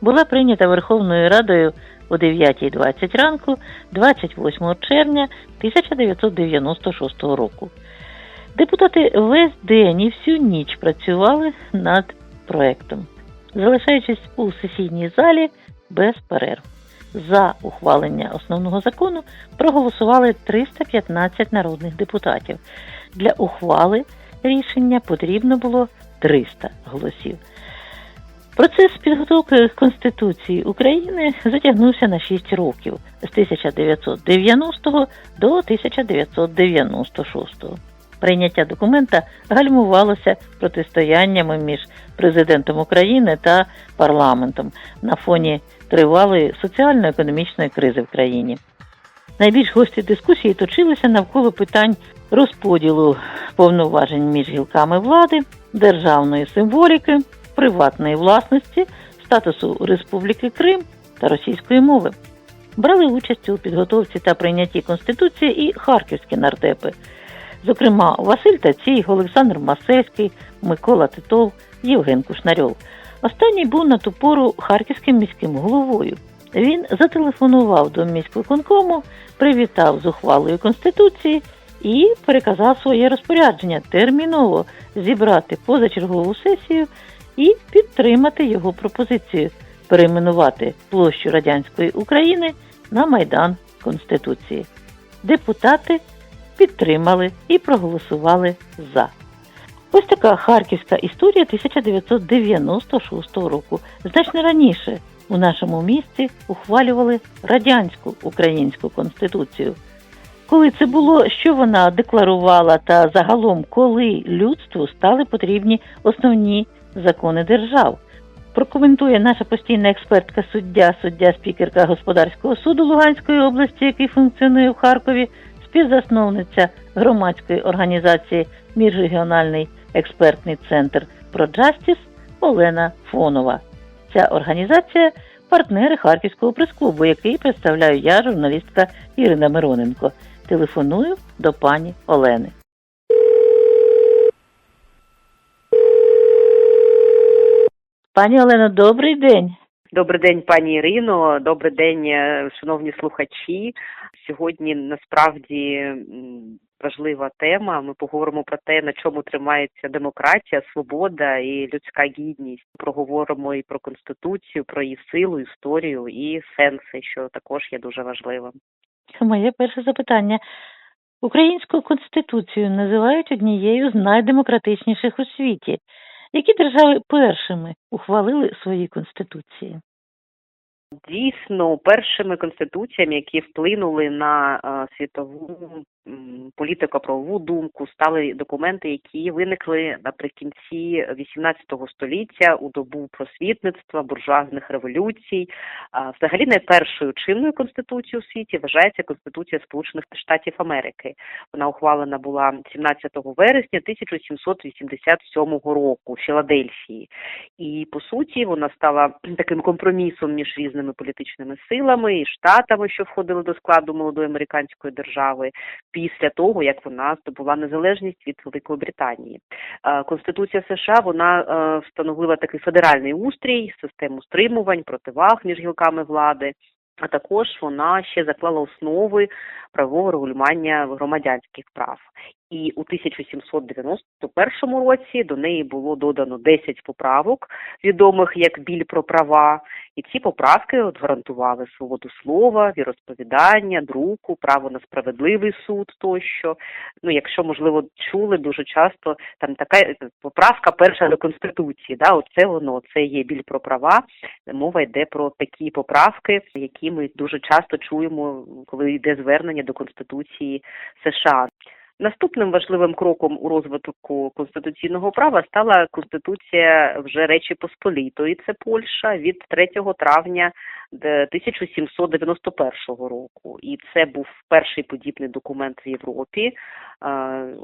була прийнята Верховною Радою о 9.20 ранку 28 червня 1996 року. Депутати весь день і всю ніч працювали над проектом, залишаючись у сесійній залі без перерв. За ухвалення основного закону проголосували 315 народних депутатів. Для ухвали рішення потрібно було 300 голосів. Процес підготовки Конституції України затягнувся на 6 років з 1990 до 1996. Прийняття документа гальмувалося протистояннями між президентом України та парламентом на фоні тривалої соціально-економічної кризи в країні. Найбільш гострі дискусії точилися навколо питань розподілу повноважень між гілками влади, державної символіки, приватної власності, статусу Республіки Крим та російської мови. Брали участь у підготовці та прийнятті Конституції і харківські нардепи, зокрема Василь Тацій, Олександр Масельський, Микола Титов, Євген Кушнарьов. Останній був на ту пору харківським міським головою. Він зателефонував до міськвиконкому, привітав з ухвалою Конституції і переказав своє розпорядження терміново зібрати позачергову сесію і підтримати його пропозицію перейменувати площу радянської України на Майдан Конституції. Депутати підтримали і проголосували за. Ось така харківська історія 1996 року. Значно раніше у нашому місті ухвалювали радянську українську конституцію. Коли це було, що вона декларувала, та загалом, коли людству стали потрібні основні закони держав. Прокоментує наша постійна експертка суддя, суддя спікерка господарського суду Луганської області, який функціонує в Харкові, співзасновниця громадської організації Міжрегіональний експертний центр ProJustice Олена Фонова. Ця організація партнери Харківського прес-клубу, який представляю я, журналістка Ірина Мироненко. Телефоную до пані Олени. Пані Олено, добрий день. Добрий день, пані Ірино. Добрий день, е, шановні слухачі. Сьогодні насправді важлива тема. Ми поговоримо про те, на чому тримається демократія, свобода і людська гідність. Проговоримо і про конституцію, про її силу, історію і сенси, що також є дуже важливим. Моє перше запитання. Українську конституцію називають однією з найдемократичніших у світі. Які держави першими ухвалили свої конституції? Дійсно, першими конституціями, які вплинули на е, світову політико-правову думку, стали документи, які виникли наприкінці XVIII століття у добу просвітництва, буржуазних революцій. А, Взагалі, найпершою чинною конституцією у світі вважається Конституція Сполучених Штатів Америки. Вона ухвалена була 17 вересня 1787 року в Філадельфії. І по суті вона стала таким компромісом між різними політичними силами і штатами, що входили до складу молодої американської держави, після того як вона здобула незалежність від Великої Британії. Е, Конституція США вона е, встановила такий федеральний устрій, систему стримувань, противаг між гілками влади. А також вона ще заклала основи правового регулювання громадянських прав. І у 1791 році до неї було додано 10 поправок, відомих як біль про права, і ці поправки от гарантували свободу слова, віросповідання, друку, право на справедливий суд тощо. Ну, якщо можливо чули дуже часто, там така поправка перша до конституції. Да, оце воно це є біль про права. Мова йде про такі поправки, які ми дуже часто чуємо, коли йде звернення до конституції США. Наступним важливим кроком у розвитку конституційного права стала конституція вже Речі Посполітої, це Польща, від 3 травня е, 1791 року. І це був перший подібний документ в Європі, е,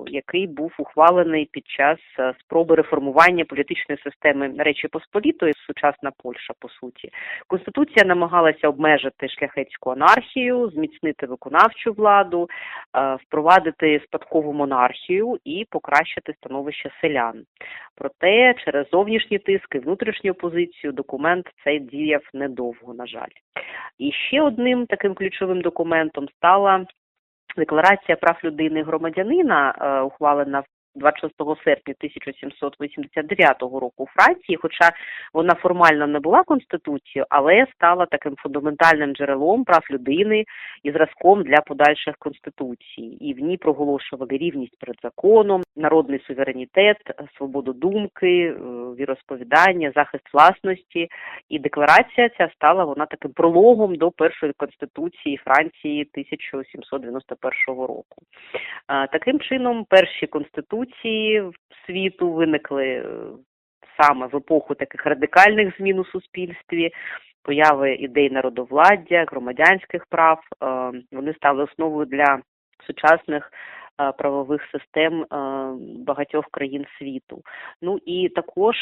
який був ухвалений під час е, спроби реформування політичної системи Речі Посполітої, сучасна Польща, по суті. Конституція намагалася обмежити шляхетську анархію, зміцнити виконавчу владу, е, впровадити спадкову монархію і покращити становище селян. Проте через зовнішні тиски, внутрішню опозицію документ цей діяв недовго, на жаль. І ще одним таким ключовим документом стала Декларація прав людини громадянина, ухвалена ухвалена 26 серпня 1789 року у Франції, хоча вона формально не була конституцією, але стала таким фундаментальним джерелом прав людини і зразком для подальших конституцій. І в ній проголошували рівність перед законом, народний суверенітет, свободу думки, е, віросповідання, захист власності. І декларація ця стала вона таким прологом до першої конституції Франції 1791 року. Таким чином, перші конституції світу виникли е, саме в епоху таких радикальних змін у суспільстві, появи ідей народовладдя, громадянських прав. Е, Вони стали основою для сучасних е, правових систем багатьох країн світу. Ну і також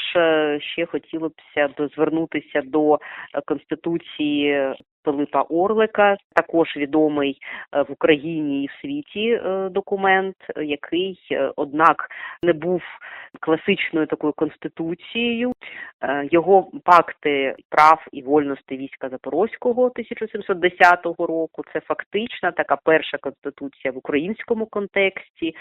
ще хотілося б звернутися до конституції Пилипа Орлика, також відомий е, в Україні і в світі е, документ, який, е, однак, не був класичною такою конституцією. Його пакти прав і вольностей війська Запорозького 1710 року. Це фактична така перша конституція в українському контексті,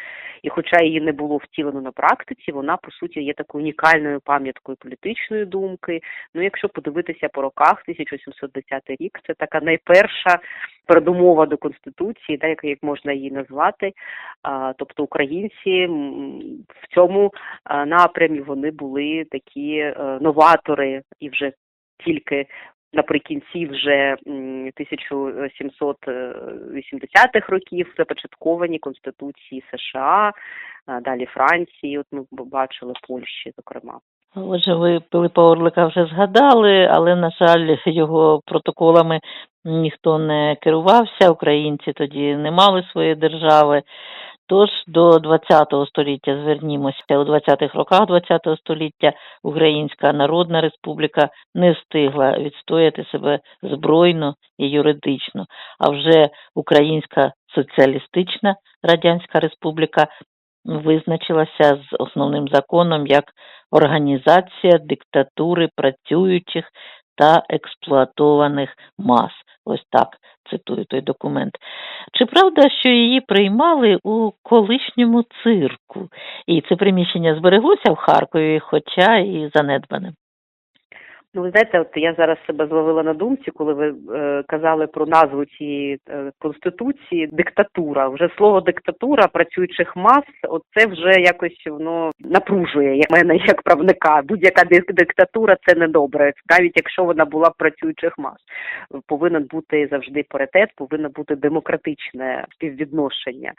і хоча її не було втілено на практиці, вона по суті є такою унікальною пам'яткою політичної думки. Ну, якщо подивитися по роках, 1710 рік це така найперша передумова до конституції, так як, можна її назвати. Тобто українці в цьому напрямі вони були такі е, новатори і вже тільки. Наприкінці вже 1780-х років започатковані конституції США, далі Франції. От ми бачили Польщі, зокрема. Отже, ви Пилипа Орлика вже згадали, але, на жаль, його протоколами ніхто не керувався, українці тоді не мали своєї держави. Тож до ХХ століття звернімося. У 20-х роках ХХ століття Українська Народна Республіка не встигла відстояти себе збройно і юридично. А вже Українська Соціалістична Радянська Республіка визначилася з основним законом як організація диктатури працюючих та експлуатованих мас. Ось так цитую той документ. Чи правда, що її приймали у колишньому цирку? І це приміщення збереглося в Харкові, хоча і занедбане. Ну, ви знаєте, от я зараз себе зловила на думці, коли ви е, казали про назву цієї е, конституції диктатура. Вже слово диктатура працюючих мас, от це вже якось воно напружує як мене як правника. Будь-яка дик- диктатура це недобре, навіть якщо вона була працюючих мас. Повинен бути завжди паритет, повинно бути демократичне співвідношення.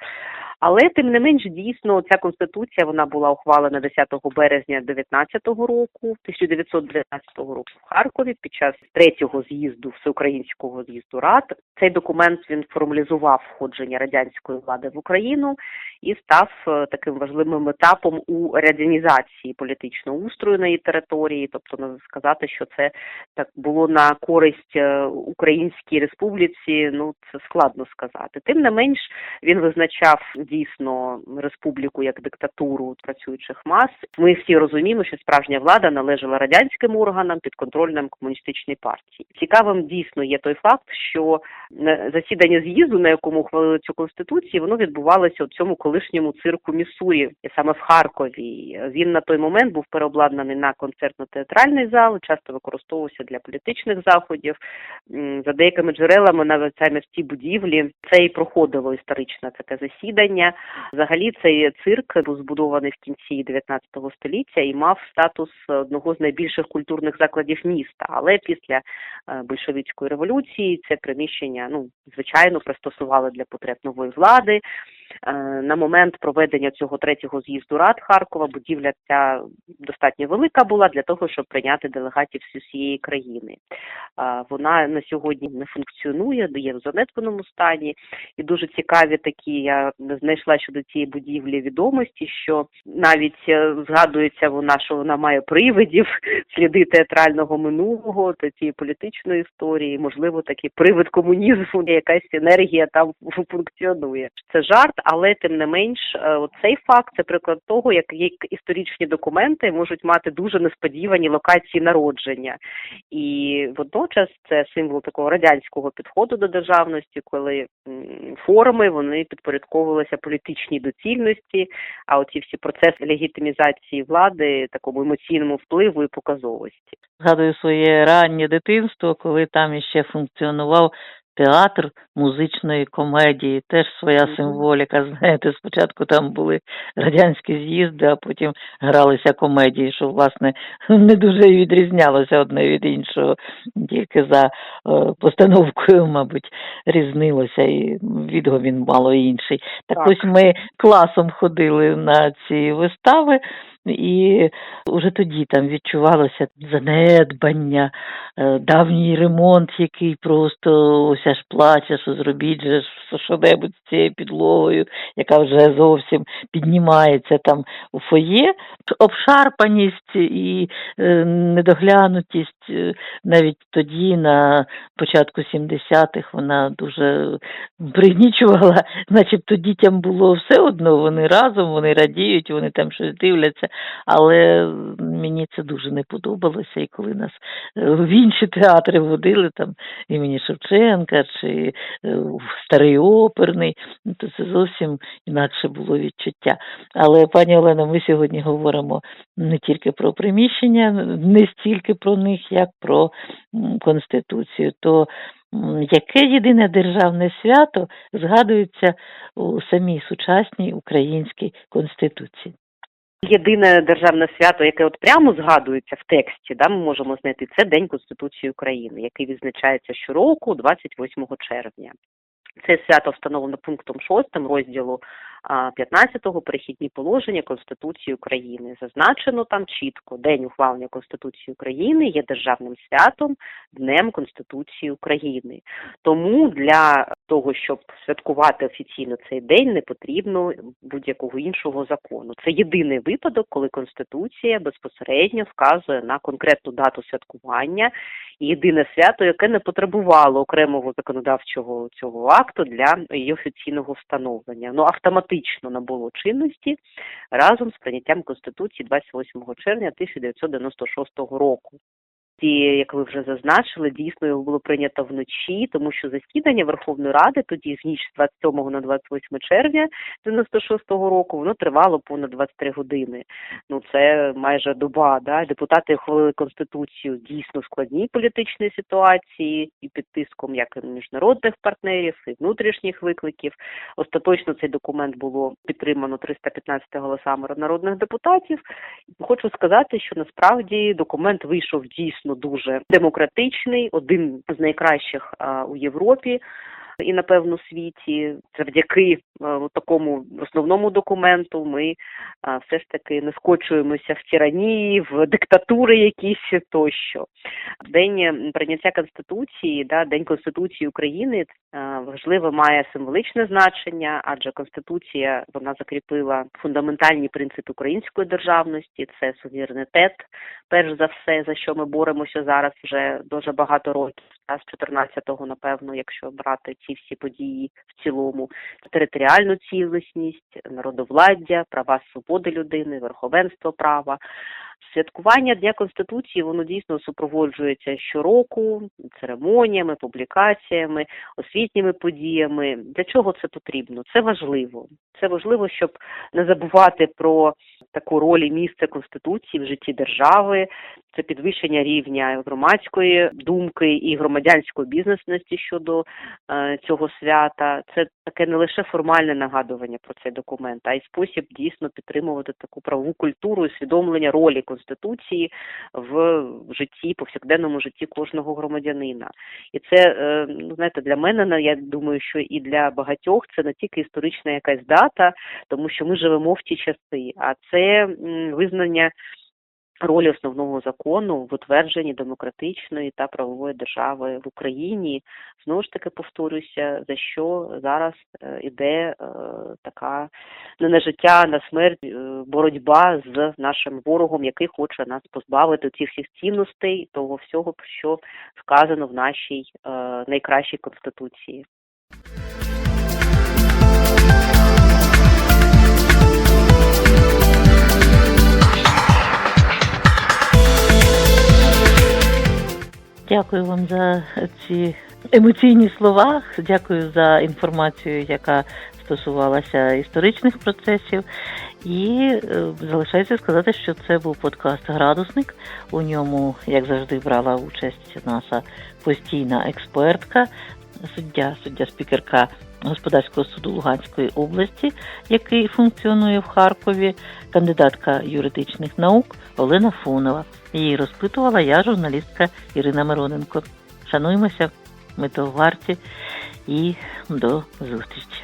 Але тим не менш, дійсно, ця конституція вона була ухвалена 10 березня 19 року, 1919 року в Харкові під час третього з'їзду всеукраїнського з'їзду рад. Цей документ він формалізував входження радянської влади в Україну і став е, таким важливим етапом у радянізації політичного устрою на її території. Тобто, можна сказати, що це так було на користь е, Українській республіці. Ну це складно сказати. Тим не менш, він визначав дійсно республіку як диктатуру працюючих мас. Ми всі розуміємо, що справжня влада належала радянським органам підконтрольним комуністичній партії. Цікавим дійсно є той факт, що засідання з'їзду, на якому ухвалили цю конституцію, воно відбувалося у цьому колишньому цирку Міссурі, саме в Харкові. Він на той момент був переобладнаний на концертно-театральний зал, часто використовувався для політичних заходів. За деякими джерелами навіть саме в цій будівлі це і проходило історичне таке засідання. Взагалі цей цирк був збудований в кінці 19 століття і мав статус одного з найбільших культурних закладів міста. Але після е, большевицької революції це приміщення, ну звичайно, пристосували для потреб нової влади. Е, На момент проведення цього третього з'їзду рад Харкова будівля ця достатньо велика була для того, щоб прийняти делегатів з усієї країни. Е, Вона на сьогодні не функціонує, є в занедбаному стані. І дуже цікаві такі я знайшла щодо цієї будівлі відомості, що навіть е, згадується вона, що вона має привидів, сліди театрального минулого та цієї політичної історії, можливо, такий привид комунізму, якась енергія там функціонує. Це жарт, але тим не менш, е, цей факт це приклад того, як історичні документи можуть мати дуже несподівані локації народження, і водночас це символ такого радянського підходу до державності, коли форми вони підпорядковувалися політичній доцільності, а оці всі процеси легітимізації влади, такому емоційному впливу і показовості. Згадую своє раннє дитинство, коли там іще функціонував театр музичної комедії, теж своя символіка. Знаєте, спочатку там були радянські з'їзди, а потім гралися комедії, що власне не дуже і відрізнялося одне від іншого, тільки за е, постановкою, мабуть, різнилося, і відгомін мало інший. Так, Так. ось ми класом ходили на ці вистави. І вже тоді там відчувалося занедбання, е, давній ремонт, який просто ось аж плаче, що зробіть же що-небудь з цією підлогою, яка вже зовсім піднімається там у фоє. Обшарпаність і е, недоглянутість е, навіть тоді, на початку 70-х, вона дуже пригнічувала, начебто дітям було все одно, вони разом, вони радіють, вони там щось дивляться, але мені це дуже не подобалося. І коли нас е, в інші театри водили, там імені Шевченка чи е, старий оперний, ну, то це зовсім інакше було відчуття. Але, пані Олено, ми сьогодні говоримо не тільки про приміщення, не стільки про них, як про Конституцію. То яке єдине державне свято згадується у самій сучасній українській конституції? Єдине державне свято, яке от прямо згадується в тексті, да, ми можемо знайти, це День Конституції України, який відзначається щороку, 28 червня. Це свято встановлено пунктом 6 розділу а, 15 перехідні положення Конституції України. Зазначено там чітко День ухвалення Конституції України є державним святом Днем Конституції України. Тому для того, щоб святкувати офіційно цей день, не потрібно будь-якого іншого закону. Це єдиний випадок, коли Конституція безпосередньо вказує на конкретну дату святкування і єдине свято, яке не потребувало окремого законодавчого цього акту для її офіційного встановлення. Ну автоматично набуло чинності разом з прийняттям Конституції 28 червня 1996 року. Як ви вже зазначили, дійсно його було прийнято вночі, тому що засідання Верховної Ради тоді з ніч з 27 на 28 червня 96-го року воно тривало понад 23 години. Ну це майже доба. Да? Депутати ухвалили конституцію дійсно в складній політичній ситуації і під тиском як міжнародних партнерів, і внутрішніх викликів. Остаточно цей документ було підтримано 315 голосами народних депутатів. Хочу сказати, що насправді документ вийшов дійсно дуже демократичний, один з найкращих у Європі. І напевно світі завдяки такому основному документу ми все ж таки не скочуємося в тиранії, в диктатури якісь тощо. День прийняття конституції, да, день конституції України а, важливо має символичне значення, адже конституція вона закріпила фундаментальні принципи української державності, це суверенітет, перш за все, за що ми боремося зараз вже дуже багато років, з 14-го, напевно, якщо брати ці всі події в цілому, територіальну цілісність, народовладдя, права свободи людини, верховенство права. Святкування Дня Конституції воно дійсно супроводжується щороку церемоніями, публікаціями, освітніми подіями. Для чого це потрібно? Це важливо. Це важливо, щоб не забувати про таку роль і місце Конституції в житті держави, це підвищення рівня громадської думки і громадянської бізнесності щодо е, цього свята. Це таке не лише формальне нагадування про цей документ, а й спосіб дійсно підтримувати таку правову культуру усвідомлення ролі конституції в житті, повсякденному житті кожного громадянина. І це е, ну знаєте, для мене я думаю, що і для багатьох це не тільки історична якась дата, тому що ми живемо в ті часи, а це визнання ролі основного закону в утвердженні демократичної та правової держави в Україні. Знову ж таки повторюся, за що зараз е, іде е, така не на життя, а на смерть е, боротьба з нашим ворогом, який хоче нас позбавити цих всіх цінностей, того всього, що сказано в нашій найкращій конституції. Дякую вам за ці емоційні слова. Дякую за інформацію, яка стосувалася історичних процесів. І е, залишається сказати, що це був подкаст Градусник. У ньому, як завжди, брала участь наша постійна експертка, суддя, суддя спікерка господарського суду Луганської області, який функціонує в Харкові, кандидатка юридичних наук Олена Фунова. Її розпитувала я, журналістка Ірина Мироненко. Шануємося, ми того варті і до зустрічі.